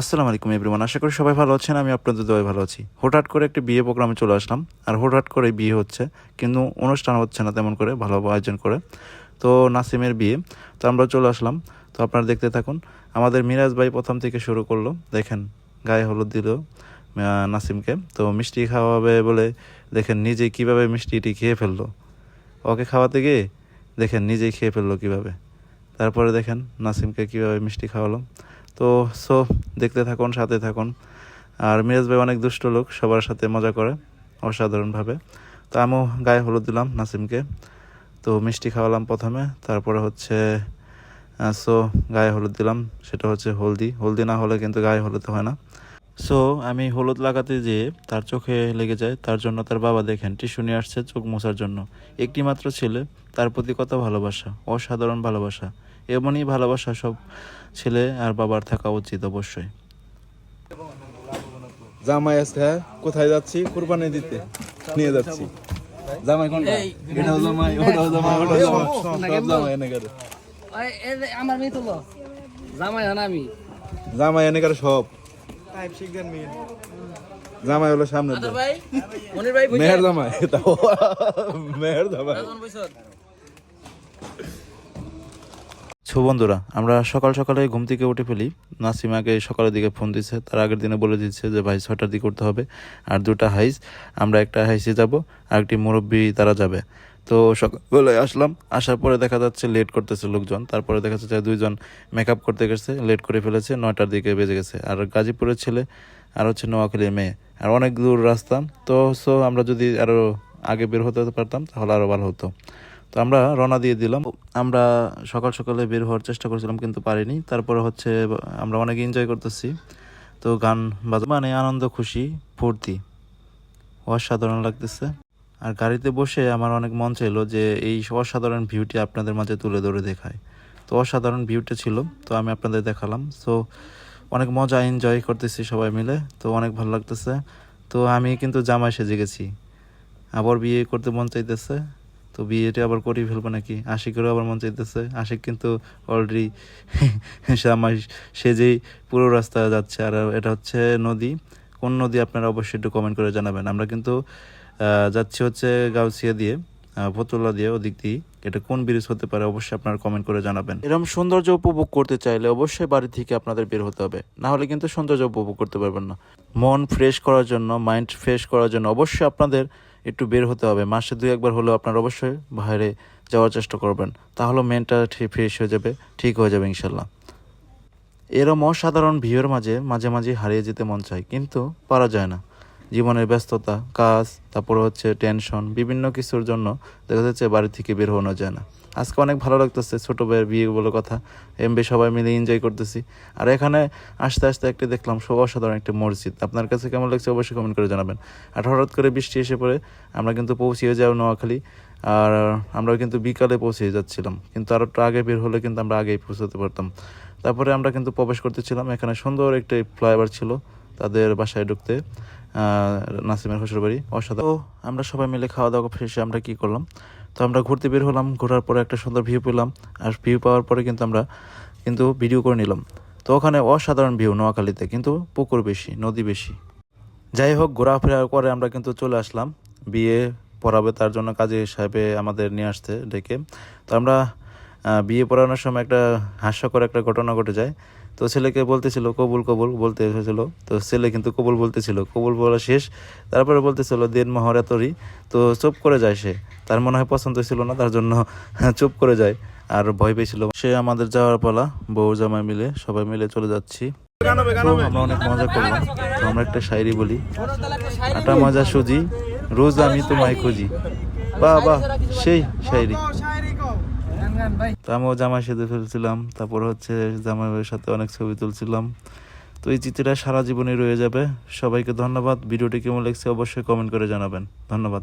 আসসালামু আলাইকুম এভরিওয়ান আশা করি সবাই ভালো আছেন, আমি আপনাদের দোয়ায় ভালো আছি। হঠাৎ করে একটি বিয়ে প্রোগ্রামে চলে আসলাম, আর হঠাৎ করে বিয়ে হচ্ছে, কিন্তু অনুষ্ঠান হচ্ছে না তেমন করে, ভালো আয়োজন করে। তো নাসিমের বিয়ে, তো আমরা চলে আসলাম। তো আপনারা দেখতে থাকুন, আমাদের মিরাজ ভাই প্রথম থেকে শুরু করল। দেখেন, গায়ে হলুদ দিল নাসিমকে। তো মিষ্টি খাওয়াবে বলে দেখেন নিজে কীভাবে মিষ্টিটি খেয়ে ফেলল। ওকে খাওয়াতে গিয়ে দেখেন নিজেই খেয়ে ফেলল কীভাবে। তারপরে দেখেন নাসিমকে কীভাবে মিষ্টি খাওয়ালাম। তো সো দেখতে থাকুন, সাথে থাকুন। আর মিরাজ ভাই অনেক দুষ্ট লোক, সবার সাথে মজা করে, অসাধারণভাবে। তো আমিও গায়ে হলুদ দিলাম নাসিমকে। তো মিষ্টি খাওয়ালাম প্রথমে, তারপরে হচ্ছে সো গায়ে হলুদ দিলাম, সেটা হচ্ছে হলদি। হলদি না হলে কিন্তু গায়ে হলুদ হয় না। সো আমি হলুদ লাগাতে যেয়ে তার চোখে লেগে যায় তার জন্য তার বাবা দেখেন টিস্যু নিয়ে আসছে চোখ মোছার জন্য। একটি মাত্র ছেলে তার প্রতি কত ভালোবাসা অসাধারণ ভালোবাসা। এমনই ভালোবাসা সব ছেলে আর বাবার থাকা উচিত অবশ্যই। জামাই আছে হ্যাঁ? কোথায় যাচ্ছি? কুরবানি দিতে। নিয়ে যাচ্ছি। জামাই কোনটা? এটাও জামাই ওটাও জামাই ওটাও জামাই। সব জামাই এনে করে আমার মেয়ে তো জামাই হন আমি। জামাই এনে করে সব। জামাই হলো সামনে আদর ভাই মনির ভাই মেহের জামাই মেহের জামাই। সো বন্ধুরা, আমরা সকাল সকালে ঘুম থেকে উঠে ফেলি। নাসিমাকে সকালের দিকে ফোন দিচ্ছে তার আগের দিনে বলে দিচ্ছে যে, ভাই ছটার দিকে উঠতে হবে আর দুটা হাইস, আমরা একটা হাইসে যাব আর একটি মুরব্বী তারা যাবে। তো সকালবেলায় আসলাম, আসার পরে দেখা যাচ্ছে লেট করতেছে লোকজন। তারপরে দেখা যাচ্ছে দুইজন মেকআপ করতে গেছে লেট করে ফেলেছে, নয়টার দিকে বেজে গেছে। আর গাজীপুরের ছেলে আর হচ্ছে নোয়াখালীর মেয়ে। আর অনেক দূর রাস্তা, তো সো আমরা যদি আরও আগে বের হতে পারতাম, তাহলে আরও ভালো হতো। তো আমরা রওনা দিয়ে দিলাম। আমরা সকাল সকালে বের হওয়ার চেষ্টা করেছিলাম, কিন্তু পারিনি। তারপরে হচ্ছে, আমরা অনেক এনজয় করতেছি। তো গান বাজ মানে আনন্দ, খুশি, ফুর্তি। অসাধারণ লাগতেছে। আর গাড়িতে বসে আমার অনেক মন চাইলো যে এই অসাধারণ ভিউটি আপনাদের মাঝে তুলে ধরে দেখায়। তো অসাধারণ ভিউটা ছিল, তো আমি আপনাদের দেখালাম। সো অনেক মজা এনজয় করতেছি সবাই মিলে। তো অনেক ভালো লাগতেছে। তো আমি কিন্তু জামাই সেজে গেছি। আবার বিয়ে করতে মন চাইতেছে। তো বিয়েটা আবার করি ফেলব নাকি? আশিকেরও আবার মন চাইতেছে। আশিক কিন্তু অলরেডি আমার সে যেই পুরো রাস্তা যাচ্ছে, আর এটা হচ্ছে নদী। কোন নদী আপনারা অবশ্যই একটু কমেন্ট করে জানাবেন। আমরা কিন্তু যাচ্ছি হচ্ছে গাউসিয়া দিয়ে ফতুল্লা দিয়ে ওদিক দিয়ে। এটা কোন ব্রিজ হতে পারে অবশ্যই আপনারা কমেন্ট করে জানাবেন। এরকম সৌন্দর্য উপভোগ করতে চাইলে অবশ্যই বাড়ি থেকে আপনাদের বের হতে হবে। না হলে কিন্তু সৌন্দর্য উপভোগ করতে পারবেন না। মন ফ্রেশ করার জন্য মাইন্ড ফ্রেশ করার জন্য অবশ্যই আপনাদের একটু বের হতে হবে। মাসে দুই একবার হলেও আপনার অবশ্যই বাইরে যাওয়ার চেষ্টা করবেন। তাহলে মেনটা ঠিক ফ্রেশ হয়ে যাবে, ঠিক হয়ে যাবে ইনশাল্লাহ এরম অসাধারণ ভিউর মাঝে মাঝে মাঝে হারিয়ে যেতে মন চায়, কিন্তু পারা যায় না। জীবনের ব্যস্ততা, কাজ, তারপরে হচ্ছে টেনশন বিভিন্ন কিছুর জন্য দেখা যাচ্ছে বাড়ি থেকে বের হওয়া যায় না। আজকে অনেক ভালো লাগতেছে ছোটো ভাইয়ের বিয়ে বলে কথা। এমবি সবাই মিলে এনজয় করতেছি। আর এখানে আসতে আসতে একটি দেখলাম সব অসাধারণ একটি মসজিদ। আপনার কাছে কেমন লাগছে অবশ্যই কমেন্ট করে জানাবেন। আর হঠাৎ করে বৃষ্টি এসে পড়ে আমরা কিন্তু পৌঁছিয়ে যাও নোয়াখালী। আর আমরা কিন্তু বিকালে পৌঁছে যাচ্ছিলাম। কিন্তু আর একটু আগে বের হলে কিন্তু আমরা আগেই পৌঁছাতে পারতাম। তারপরে আমরা কিন্তু প্রবেশ করতেছিলাম। এখানে সুন্দর একটি ফ্লাইওভার ছিল তাদের বাসায় ঢুকতে। নাসিমের শ্বশুর বাড়ি, অসাধারণ। তো আমরা সবাই মিলে খাওয়া দাওয়া শেষে আমরা কি করলাম? তো আমরা ঘুরতে বের হলাম, ঘোরার পরে একটা সুন্দর ভিউ পেলাম, আর ভিউ পাওয়ার পরে কিন্তু আমরা কিন্তু ভিডিও করে নিলাম। তো ওখানে অসাধারণ ভিউ নোয়াখালীতে, কিন্তু পুকুর বেশি, নদী বেশি। যাই হোক, ঘোরাফেরার পরে আমরা কিন্তু চলে আসলাম। বিয়ে পড়াবে তার জন্য কাজী সাহেবে আমাদের নিয়ে আসতে ডেকে। তো আমরা বিয়ে পড়ানোর সময় একটা হাস্যকর একটা ঘটনা ঘটে যায়। তো ছেলেকে বলতেছিল, কবুল কবুল, বলতে এসেছিল। তো ছেলে কিন্তু কবুল বলতেছিল। কবুল বলা শেষ। তারপরে বলতেছিল, দেন মহরাতরি তো চুপ করে যায় সে। তার মনে হয় পছন্দ ছিল না, তার জন্য চুপ করে যায়। আর ভয় পেয়েছিল। সে আমাদের যাওয়ার পালা, বউ জামাই মিলে, সবাই মিলে চলে যাচ্ছি। আমরা অনেক মজা করলাম। তো আমরা একটা শায়রি বলি। আটা, মজা, সুজি, রোজ আমি তোমায় খুঁজি। বাহ বাহ, সেই শায়রি। তো আমিও জামাই সেঁধে ফেলছিলাম। তারপর হচ্ছে জামাইয়ের সাথে অনেক ছবি তুলছিলাম। তো এই চিত্রটা সারা জীবনই রয়ে যাবে। সবাইকে ধন্যবাদ। ভিডিওটি কেমন লাগছে অবশ্যই কমেন্ট করে জানাবেন। ধন্যবাদ।